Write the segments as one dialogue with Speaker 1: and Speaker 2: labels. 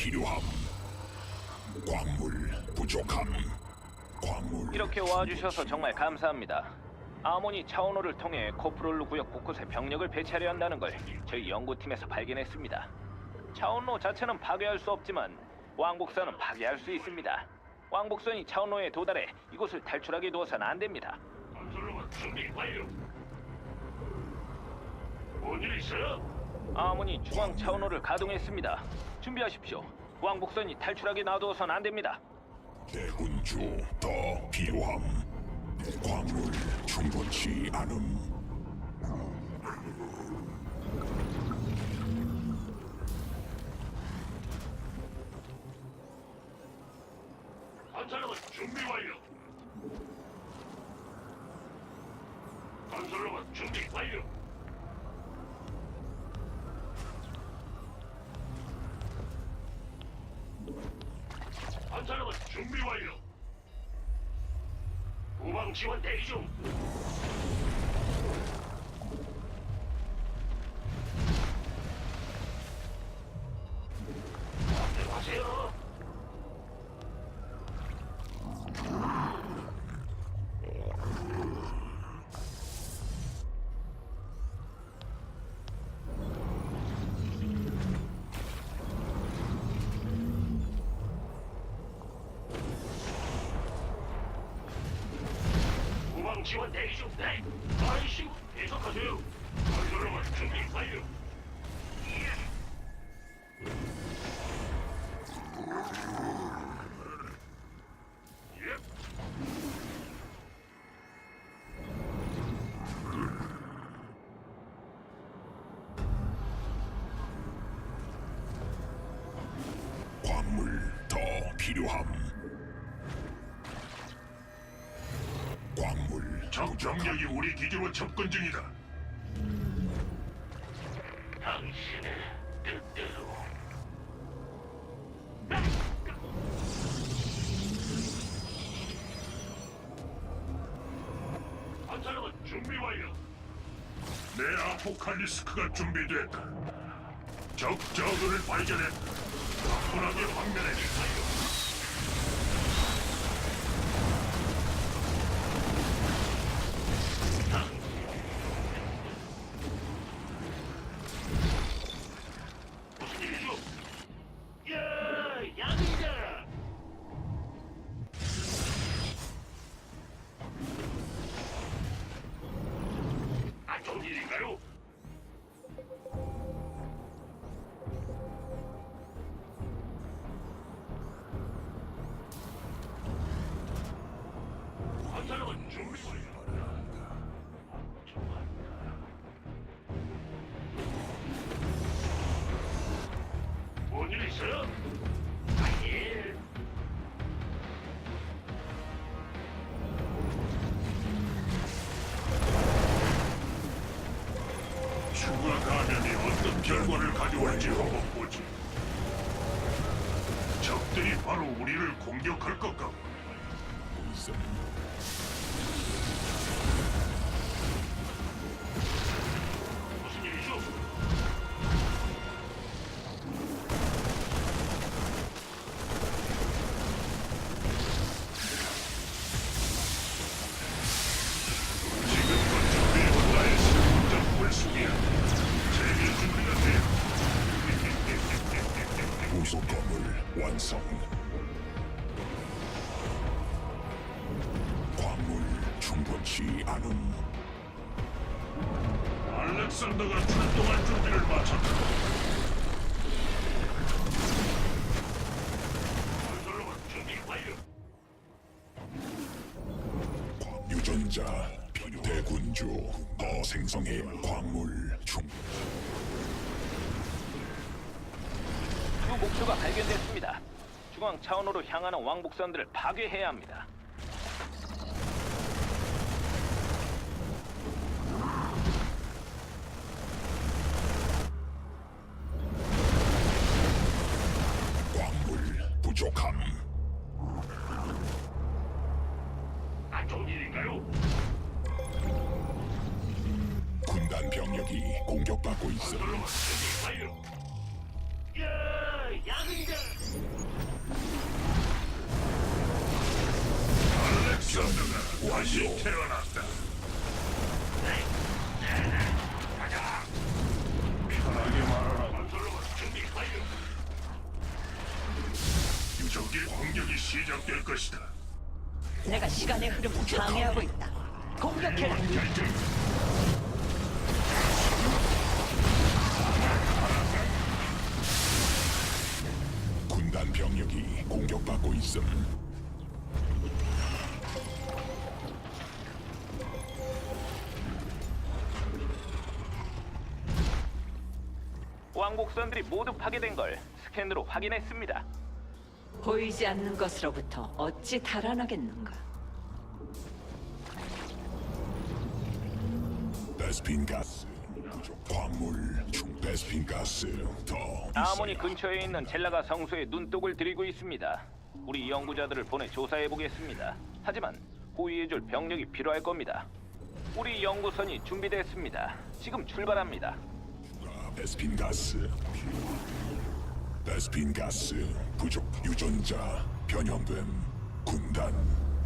Speaker 1: 필요함. 광물 부족함. 광물
Speaker 2: 이렇게 와주셔서 정말 감사합니다. 아모니 차원호를 통해 코프롤루 구역 곳곳에 병력을 배치하려 한다는 걸 저희 연구팀에서 발견했습니다. 차원로 자체는 파괴할 수 없지만 왕복선은 파괴할 수 있습니다. 왕복선이 차원로에 도달해 이곳을 탈출하게 두어서는 안 됩니다.
Speaker 3: 건설로만 준비 완료. 뭔일 있어요?
Speaker 2: 아모니 중앙 차원호를 가동했습니다. 준비하십시오. 왕복선이 탈출하게 놔두어서는 안 됩니다.
Speaker 1: 대군주 더 필요함. 광물 충분치 않음.
Speaker 3: 지원 대기 중. 네. 아이씨고 계속하세요.
Speaker 1: 필요함.
Speaker 3: 병력이 우리 기지로 접근 중이다. 당신의 뜻대로. 건설로만 준비 완료. 내 아포칼리스크가 준비됐다. 적 저그를 발견했다. 가뿐하게 방면에 무슨 안 좋은 일인가요? 적들이 바로 우리를 공격할 것 같고.
Speaker 1: 충분치 않음.
Speaker 3: 알렉산더가 출동할 준비를 마쳤다. 건설로만 준비 완료.
Speaker 1: 유전자. 대군주 더 생성해 광물 충.
Speaker 2: 주 목표가 발견됐습니다. 중앙 차원호로 향하는 왕복선들을 파괴해야 합니다.
Speaker 1: 광물 부족함.
Speaker 3: 안 좋은 일인가요?
Speaker 1: 군단 병력이 공격받고 있음.
Speaker 3: 건설로만 준비 완료. 야, 야근이다.
Speaker 1: 알렉산더가 다시
Speaker 3: 태어났다.
Speaker 1: 편하게 말하라.
Speaker 3: 건설로봇 준비 완료.
Speaker 1: 유 적의 공격이 시작될 것이다.
Speaker 4: 내가 시간의 흐름을 방해하고 있다. 공격해라.
Speaker 1: 군단 병력이 공격받고 있음.
Speaker 2: 왕복선들이 모두 파괴된 걸 스캔으로 확인했습니다.
Speaker 4: 보이지 않는 것으로부터 어찌 달아나겠는가?
Speaker 1: 베스핀 가스. 광물 중 베스핀 가스 더
Speaker 2: 아모니. 근처에 있는 젤라가 성소에 눈독을 들이고 있습니다. 우리 연구자들을 보내 조사해 보겠습니다. 하지만 호위해줄 병력이 필요할 겁니다. 우리 연구선이 준비됐습니다. 지금 출발합니다.
Speaker 1: 아, 베스핀 가스 베스핀 가스 부족 유전자 변형됨 군단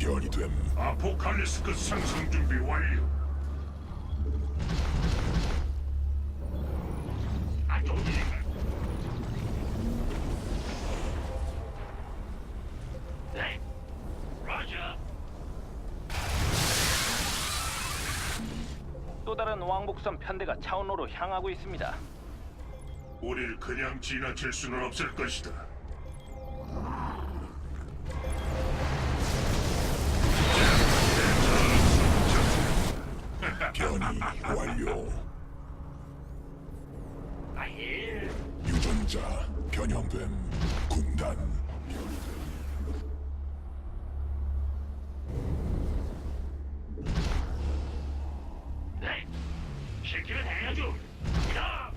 Speaker 1: 변이됨
Speaker 3: 아포칼리스크 상승 준비 완료. 아, 좋은 일인가? 네. 라자.
Speaker 2: 또 다른 왕복선 편대가 차원로로 향하고 있습니다.
Speaker 3: 우릴 그냥 지나칠 수는 없을 것이다.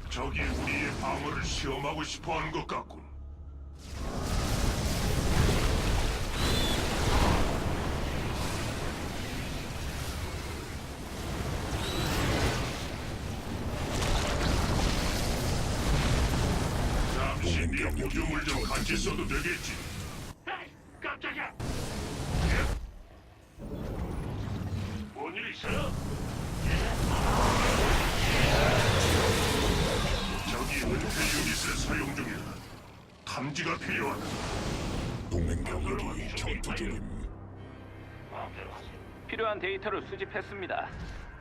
Speaker 3: 적이 우리의 방어를 시험하고 싶어하는 것 같군. 탐지가 필요하다.
Speaker 1: 동맹 병력이 전투 중임
Speaker 3: 마음대로 하세요.
Speaker 2: 필요한 데이터를 수집했습니다.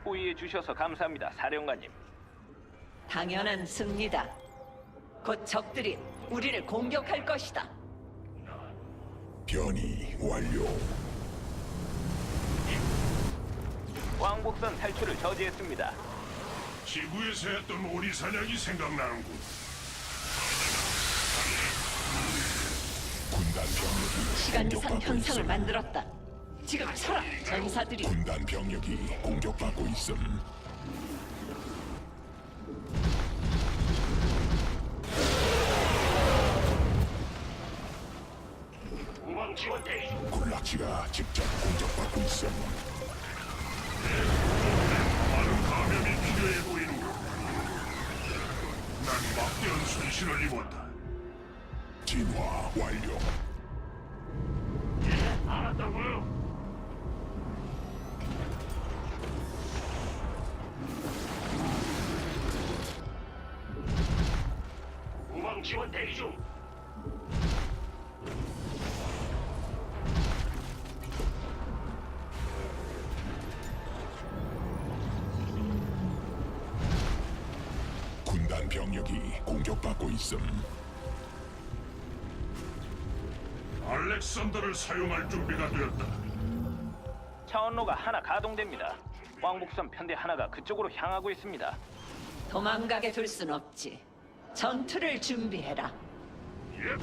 Speaker 2: 호의해 주셔서 감사합니다, 사령관님.
Speaker 4: 당연한 승리다. 곧 적들이 우리를 공격할 것이다.
Speaker 1: 변이 완료
Speaker 2: 왕복선 탈출을 저지했습니다.
Speaker 3: 지구에서 했던 오리 사냥이 생각나는군.
Speaker 1: 군단 병력이
Speaker 4: 시간 이상 현상을 만들었다. 지금 서라 전사들이
Speaker 1: 군단 병력이 공격받고 있음. 군락지가 직접 공격받고 있음
Speaker 3: 많은 감염이 필요해 보이는군. 난 막대한 손실을 입었다.
Speaker 1: 진화 완료
Speaker 3: 예, 알았다고요. 우방 지원 대기 중.
Speaker 1: 군단 병력이 공격받고 있음
Speaker 3: 알렉산더를 사용할 준비가 되었다.
Speaker 2: 차원로가 하나 가동됩니다. 왕복선 편대 하나가 그쪽으로 향하고 있습니다.
Speaker 4: 도망가게 둘 순 없지. 전투를 준비해라.
Speaker 3: 예.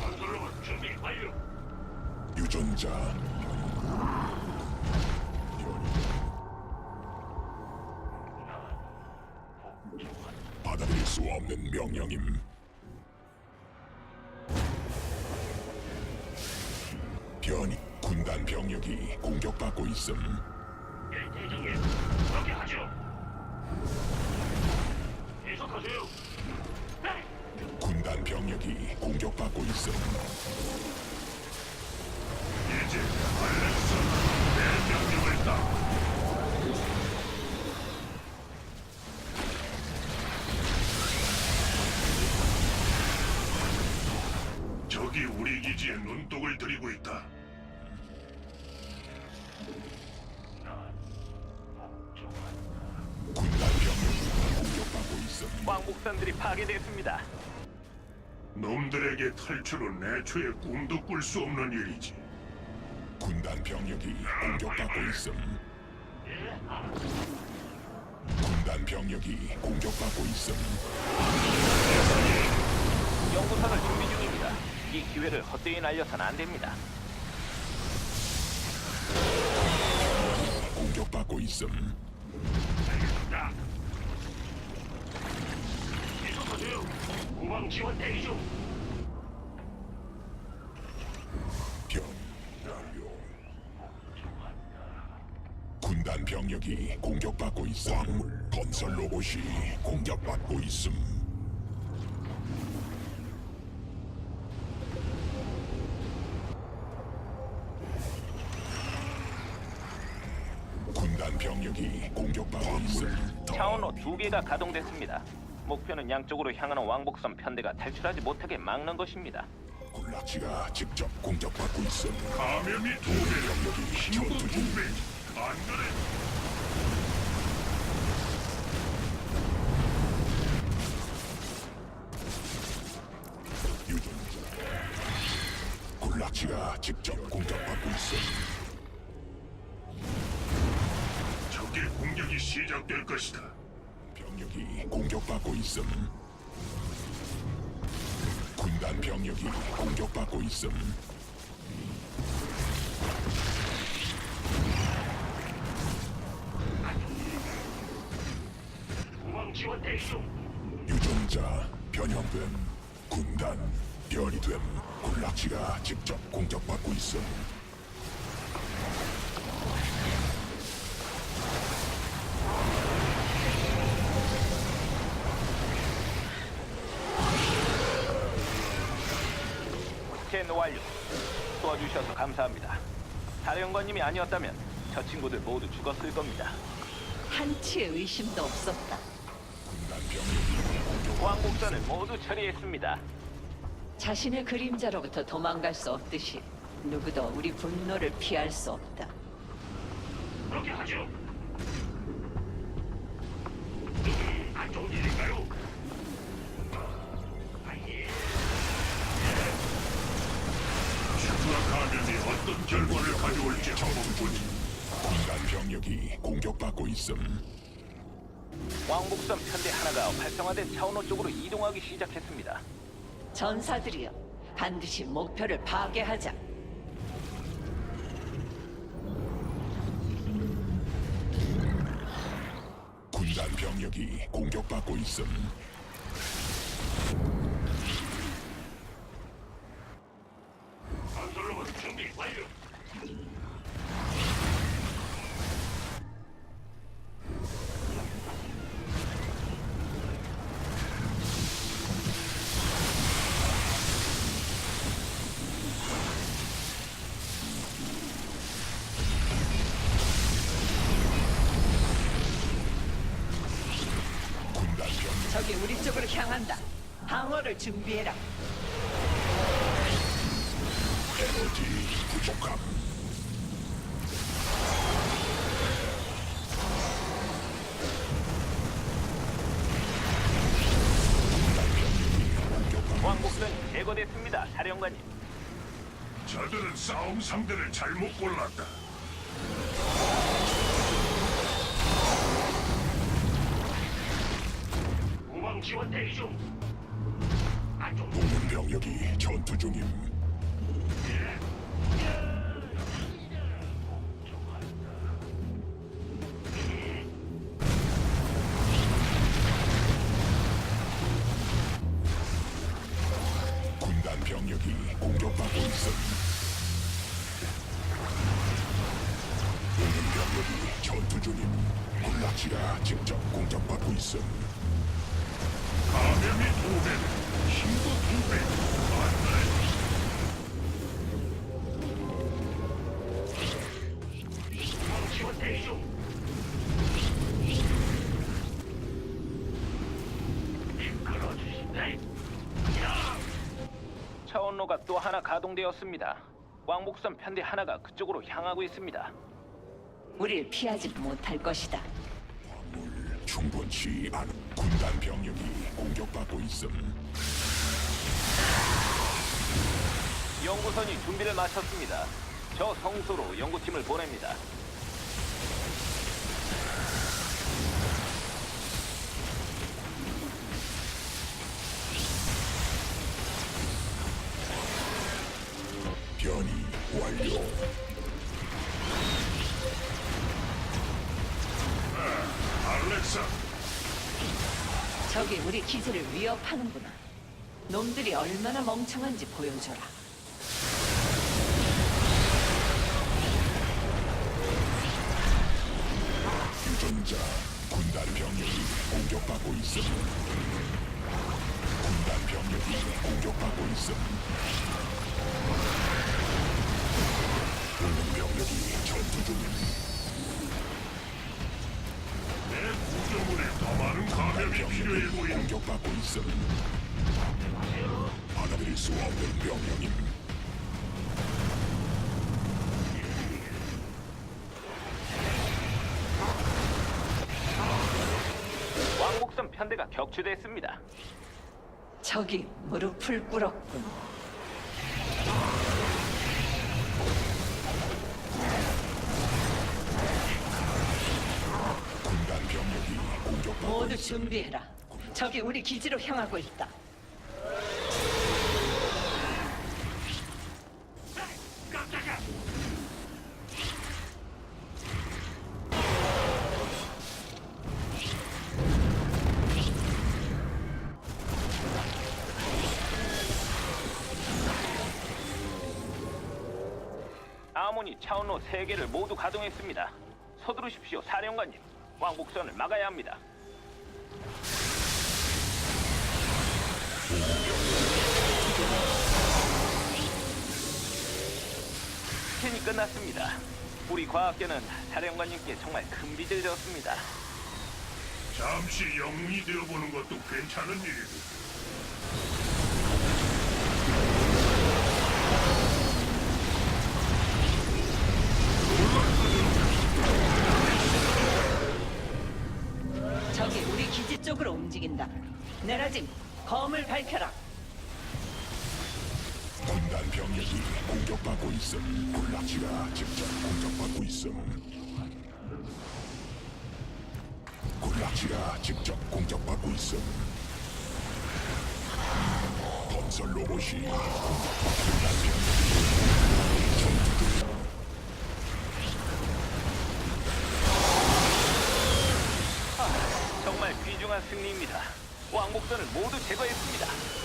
Speaker 3: 건설로봇 준비 완료.
Speaker 1: 유전자 받아들일 수 없는 명령임 병력이 공격받고 있음.
Speaker 3: 네. 군단 병력이
Speaker 1: 공격받고 있음.
Speaker 3: 이제 알렉스 내 병력을 따. 적이 우리 기지에 눈독을 들이고 있다.
Speaker 2: 파괴됐습니다.
Speaker 3: 놈들에게 탈출은 애초에 꿈도 꿀 수 없는 일이지.
Speaker 1: 군단 병력이 공격받고 있음. 군단 병력이 공격받고 있음.
Speaker 2: 연구선을 준비 중입니다. 이 기회를 헛되이 날려선 안 됩니다.
Speaker 1: 공격받고 있음.
Speaker 3: 야. 계속하세요. 우방 지원 대기 중.
Speaker 1: 병 완료. 군단 병력이 공격받고 있음. 광물 건설 로봇이 공격받고 있음. 군단 병력이 공격받고 있음.
Speaker 2: 차원로 두 개가 가동됐습니다. 목표는 양쪽으로 향하는 왕복선 편대가 탈출하지 못하게 막는 것입니다.
Speaker 1: 군락지가 직접 공격받고 있음.
Speaker 3: 감염이 두 배, 힘도
Speaker 1: 전투
Speaker 3: 두
Speaker 1: 중.
Speaker 3: 배. 안 그래?
Speaker 1: 유전자. 군락지가 직접 공격받고 있음.
Speaker 3: 적의 공격이 시작될 것이다.
Speaker 1: 병력이 공격받고 있음. 군단 병력이 공격받고 있음.
Speaker 3: 우방 지원 대기 중.
Speaker 1: 유전자 변형됨. 군단 별이 됨. 군락지가 직접 공격받고 있음.
Speaker 2: 스캔 완료. 도와주셔서 감사합니다. 사령관님이 아니었다면 저 친구들 모두 죽었을 겁니다.
Speaker 4: 한치의 의심도 없었다.
Speaker 2: 왕복선을 모두 처리했습니다.
Speaker 4: 자신의 그림자로부터 도망갈 수 없듯이 누구도 우리 분노를 피할 수 없다.
Speaker 3: 그렇게 하죠. 안 좋은 일인가요? 가져올지 한번 보지.
Speaker 1: 군단 병력이 공격받고 있음.
Speaker 2: 왕복선 편대 하나가 활성화된 차원호 쪽으로 이동하기 시작했습니다.
Speaker 4: 전사들이여, 반드시 목표를 파괴하자.
Speaker 1: 군단 병력이 공격받고 있음.
Speaker 3: 건설로만 준비 완료.
Speaker 4: 적이 우리 쪽으로 향한다. 방어를 준비해라.
Speaker 1: 에너지 부족함.
Speaker 2: 제거됐습니다. 사령관님.
Speaker 3: 저들은 싸움 상대를 잘못 골랐다. 우방 지원 대기 중. 안 좋은
Speaker 1: 동문 병력이 전투 중임. 공격받고 있음. 동문 병력이 전투 중임. 군락지가 직접 공격받고 있음.
Speaker 3: 감염이 두 배, 힘도 두 배. 안그
Speaker 2: 하나 가동되었습니다. 왕복선 편대 하나가 그쪽으로 향하고 있습니다.
Speaker 4: 우릴 피하지 못할 것이다.
Speaker 1: 광물 충분치 않은 군단 병력이 공격받고 있음.
Speaker 2: 연구선이 준비를 마쳤습니다. 저 성소로 연구팀을 보냅니다.
Speaker 4: 저기 우리 기지를 위협하는구나. 놈들이 얼마나 멍청한지 보여줘라.
Speaker 1: 유전자 군단 병력이 공격받고 있음. 군단 병력이 공격받고 있음. 동맹 병력이 전투 중임.
Speaker 3: 내 구조물에 더 많은 감염이 필요해 보이는
Speaker 1: 공격받고 있음. 받아들일 수 없는 병력임.
Speaker 2: 왕복선 편대가 격추됐습니다.
Speaker 4: 저기 무릎을 꿇었군. 모두 준비해라. 저기 우리 기지로 향하고 있다.
Speaker 2: 아모니 차원로 3개를 모두 가동했습니다. 서두르십시오, 사령관님. 왕복선을 막아야 합니다. 끝났습니다. 우리 과학계는 사령관님께 정말 큰 빚을 졌습니다.
Speaker 3: 잠시 영웅이 되어보는 것도 괜찮은 일이다.
Speaker 4: 저기 우리 기지 쪽으로 움직인다. 내라짐, 검을 밝혀라.
Speaker 1: 병력이 공격받고 있음. 군락지가 직접 공격받고 있음. 군락지가 직접 공격받고 있음. 건설 로봇이 공격받고 전투 중.
Speaker 2: 정말 귀중한 승리입니다. 왕복선을 모두 제거했습니다.